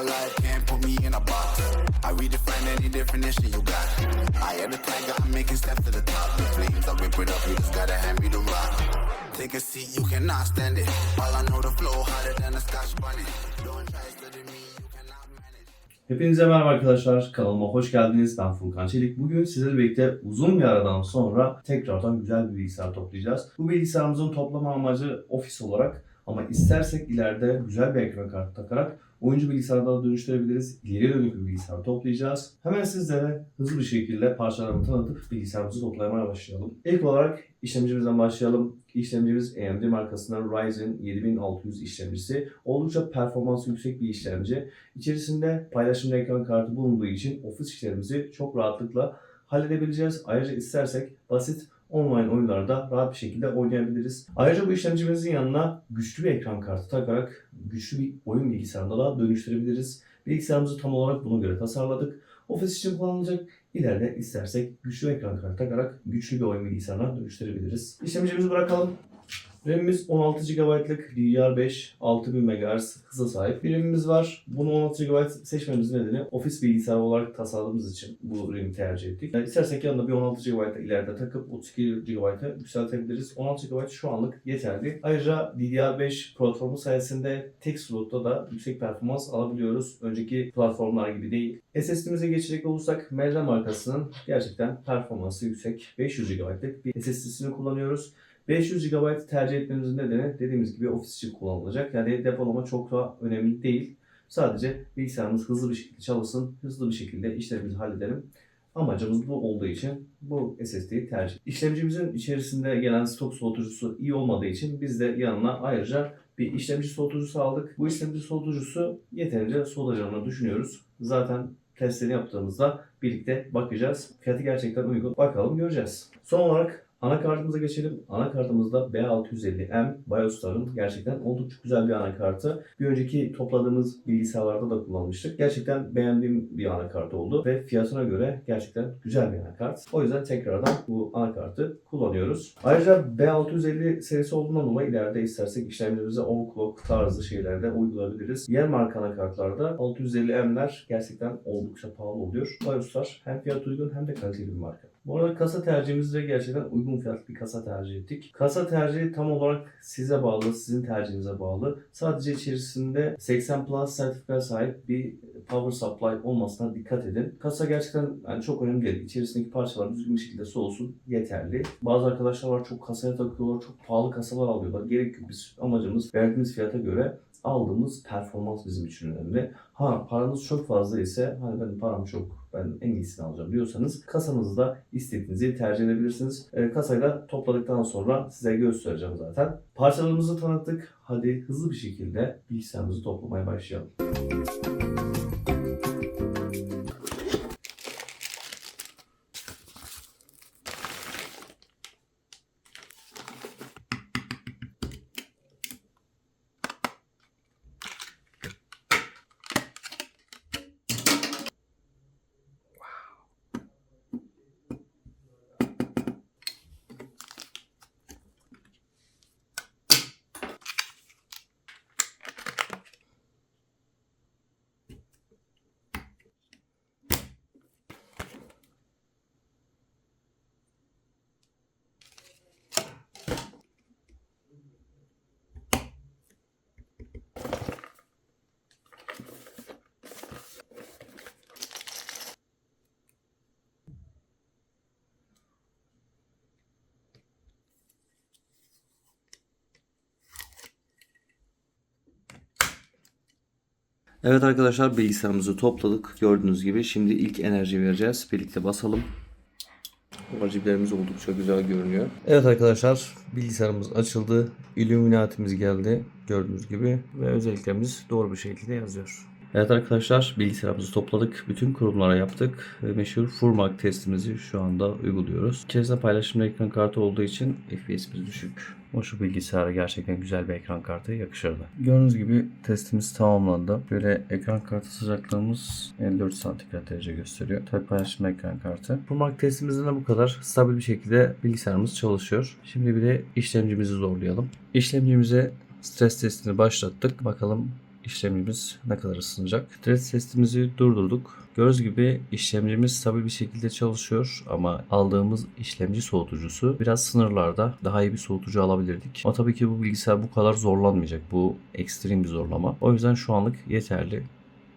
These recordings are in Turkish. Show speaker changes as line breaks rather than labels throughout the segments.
alive, can't put me in a box. I redefine any definition you got. I am the tiger, I'm making steps to the top. The flames, I it up, you just gotta hand me the rock. Take a seat, you cannot stand it. All I know, the flow harder than a scotch bunny. Don't try studying me.
Hepinize merhaba arkadaşlar. Kanalıma hoş geldiniz. Ben Furkan Çelik. Bugün sizlerle birlikte uzun bir aradan sonra tekrardan güzel bir bilgisayar toplayacağız. Bu bilgisayarımızın toplama amacı ofis olarak ama istersek ileride güzel bir ekran kartı takarak oyuncu bilgisayarlara dönüştürebiliriz. İleriye dönük bir bilgisayar toplayacağız. Hemen sizlere hızlı bir şekilde parçalarımı tanıtıp bilgisayarımızı toplamaya başlayalım. İlk olarak işlemcimizden başlayalım. İşlemcimiz AMD markasından Ryzen 7600 işlemcisi. Oldukça performansı yüksek bir işlemci. İçerisinde paylaşımlı ekran kartı bulunduğu için ofis işlerimizi çok rahatlıkla halledebileceğiz. Ayrıca istersek basit online oyunlarda rahat bir şekilde oynayabiliriz. Ayrıca bu işlemcimizin yanına güçlü bir ekran kartı takarak güçlü bir oyun bilgisayarına da dönüştürebiliriz. Bilgisayarımızı tam olarak buna göre tasarladık. Ofis için kullanılacak. İleride istersek güçlü ekran kartı takarak güçlü bir oyun bilgisayarına dönüştürebiliriz. İşlemcimizi bırakalım. RAM'imiz 16 GB'lık DDR5 6000 MHz hıza sahip bir RAM'imiz var. Bunu 16 GB seçmemizin nedeni ofis bilgisayarı olarak tasarladığımız için bu RAM'i tercih ettik. Yani istersek yanına bir 16 GB ileride takıp 32 GB'a yükseltebiliriz. 16 GB şu anlık yeterli. Ayrıca DDR5 platformu sayesinde tek slotta da yüksek performans alabiliyoruz. Önceki platformlar gibi değil. SSD'mize geçecek olursak Melda markasının gerçekten performansı yüksek 500 GB'lık bir SSD'sini kullanıyoruz. 500 GB tercih etmemizin nedeni dediğimiz gibi ofis için kullanılacak. Yani depolama çok da önemli değil. Sadece bilgisayarımız hızlı bir şekilde çalışsın, hızlı bir şekilde işlerimizi halledelim. Amacımız bu olduğu için bu SSD'yi tercih. İşlemcimizin içerisinde gelen stok soğutucusu iyi olmadığı için biz de yanına ayrıca bir işlemci soğutucusu aldık. Bu işlemci soğutucusu yeterince soğutacağını düşünüyoruz. Zaten testlerini yaptığımızda birlikte bakacağız. Fiyatı gerçekten uygun. Bakalım göreceğiz. Son olarak Anakartımıza geçelim. Anakartımızda B650M BIOS'ların gerçekten oldukça güzel bir anakartı. Bir önceki topladığımız bilgisayarlarda da kullanmıştık. Gerçekten beğendiğim bir anakart oldu ve fiyatına göre gerçekten güzel bir anakart. O yüzden tekrardan bu anakartı kullanıyoruz. Ayrıca B650 serisi olduğundan dolayı ileride istersek işlemlerimize overclock tarzı şeylerde uygulayabiliriz. Diğer marka anakartlarda 650M'ler gerçekten oldukça pahalı oluyor. BIOS'lar hem fiyat uygun hem de kaliteli bir marka. Bu arada kasa tercihimizde gerçekten uygun fiyatlı bir kasa tercih ettik. Kasa tercihi tam olarak size bağlı, sizin tercihinize bağlı. Sadece içerisinde 80 Plus sertifikaya sahip bir power supply olmasına dikkat edin. Kasa gerçekten yani çok önemli değil. İçerisindeki parçalar düzgün bir şekilde soğusun yeterli. Bazı arkadaşlar var çok kasaya takıyorlar, çok pahalı kasalar alıyorlar. Gerek yok. Biz amacımız verdiğimiz fiyata göre aldığımız performans bizim için önemli. Ha paranız çok fazla ise hani benim param çok ben en iyisini alacağım diyorsanız kasanızda istediğinizi tercih edebilirsiniz. E, kasayı da topladıktan sonra size göstereceğim zaten. Parçalarımızı tanıttık. Hadi hızlı bir şekilde bilgisayarımızı toplamaya başlayalım. Evet arkadaşlar bilgisayarımızı topladık. Gördüğünüz gibi şimdi ilk enerji vereceğiz. Birlikte basalım. RGB'lerimiz oldukça güzel görünüyor. Evet arkadaşlar bilgisayarımız açıldı. Illuminati'miz geldi. Gördüğünüz gibi ve özelliklerimiz doğru bir şekilde yazıyor. Evet arkadaşlar bilgisayarımızı topladık. Bütün kurumlara yaptık. Meşhur Furmak testimizi şu anda uyguluyoruz. İçerisinde paylaşımlı ekran kartı olduğu için FPS'imiz düşük. O şu bilgisayara gerçekten güzel bir ekran kartı yakışırdı. Gördüğünüz gibi testimiz tamamlandı. Böyle ekran kartı sıcaklığımız 54 santigrat derece gösteriyor. Tabi paylaşımlı ekran kartı. Furmak testimizde de bu kadar stabil bir şekilde bilgisayarımız çalışıyor. Şimdi bir de işlemcimizi zorlayalım. İşlemcimize stres testini başlattık. Bakalım işlemcimiz ne kadar ısınacak. Stres testimizi durdurduk. Gördüğünüz gibi işlemcimiz stabil bir şekilde çalışıyor ama aldığımız işlemci soğutucusu biraz sınırlarda. Daha iyi bir soğutucu alabilirdik. Ama tabii ki bu bilgisayar bu kadar zorlanmayacak. Bu ekstrem bir zorlama. O yüzden şu anlık yeterli.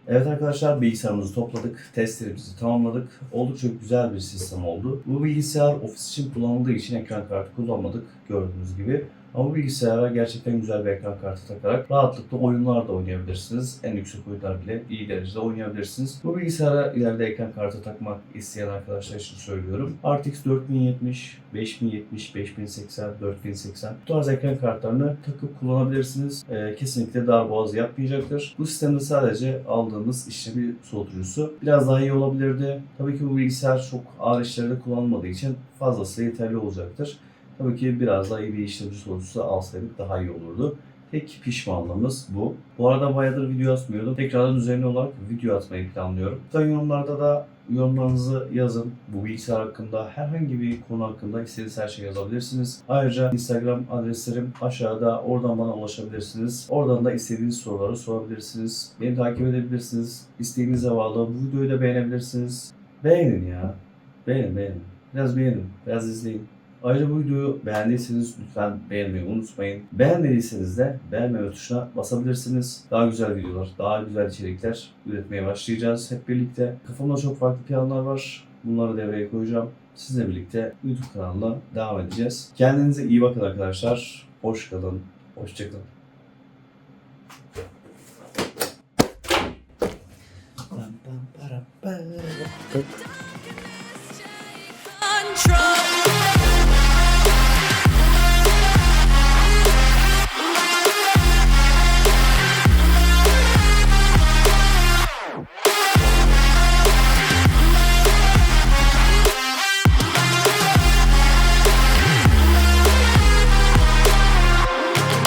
Evet arkadaşlar bilgisayarımızı topladık, testlerimizi tamamladık. Oldukça güzel bir sistem oldu. Bu bilgisayar ofis için kullanıldığı için ekran kartı kullanmadık gördüğünüz gibi. Ama bu bilgisayara gerçekten güzel bir ekran kartı takarak rahatlıkla oyunlar da oynayabilirsiniz. En yüksek oyunlar bile iyi derecede oynayabilirsiniz. Bu bilgisayara ileride ekran kartı takmak isteyen arkadaşlar için söylüyorum. RTX 4070, 5070, 5080, 4080 bu tarz ekran kartlarını takıp kullanabilirsiniz. Ee, kesinlikle darboğaz yapmayacaktır. Bu sistemde sadece aldığımız işlemci soğutucusu biraz daha iyi olabilirdi. Tabii ki bu bilgisayar çok ağır işlerde kullanılmadığı için fazlasıyla yeterli olacaktır. Tabii ki biraz daha iyi bir işlemci sorusu alsaydık daha iyi olurdu. Tek pişmanlığımız bu. Bu arada bayağıdır video atmıyordum. Tekrardan düzenli olarak video atmayı planlıyorum. Lütfen yorumlarda da yorumlarınızı yazın. Bu bilgisayar hakkında herhangi bir konu hakkında istediğiniz her şeyi yazabilirsiniz. Ayrıca Instagram adreslerim aşağıda. Oradan bana ulaşabilirsiniz. Oradan da istediğiniz soruları sorabilirsiniz. Beni takip edebilirsiniz. İsteğinize bağlı. Bu videoyu da beğenebilirsiniz. Beğenin ya. Beğenin beğenin. Biraz beğenin. Biraz izleyin. Ayrıca bu videoyu beğendiyseniz lütfen beğenmeyi unutmayın. Beğenmediyseniz de beğenmeme tuşuna basabilirsiniz. Daha güzel videolar, daha güzel içerikler üretmeye başlayacağız hep birlikte. Kafamda çok farklı planlar var. Bunları devreye koyacağım. Sizle birlikte YouTube kanalına devam edeceğiz. Kendinize iyi bakın arkadaşlar. Hoş kalın. Hoşçakalın. Pam pam para para.